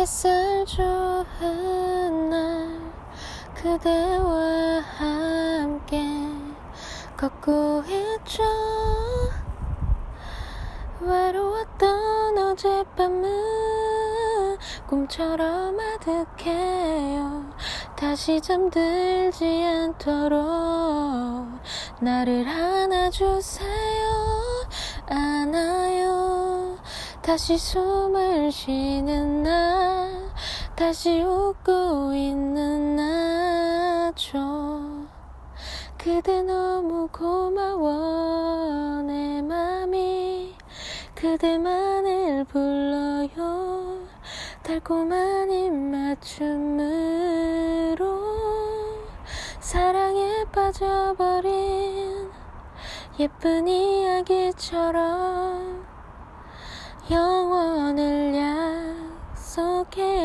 햇살 좋은 날 그대와 함께 걷고 있죠. 외로웠던 어젯밤은 꿈처럼 아득해요. 다시 잠들지 않도록 나를 안아주세요. 안아요 다시 숨을 쉬는 날 다시 웃고 있는 나죠. 그대 너무 고마워 내 맘이. 그대만을 불러요. 달콤한 입맞춤으로 사랑에 빠져버린 예쁜 이야기처럼 Okay.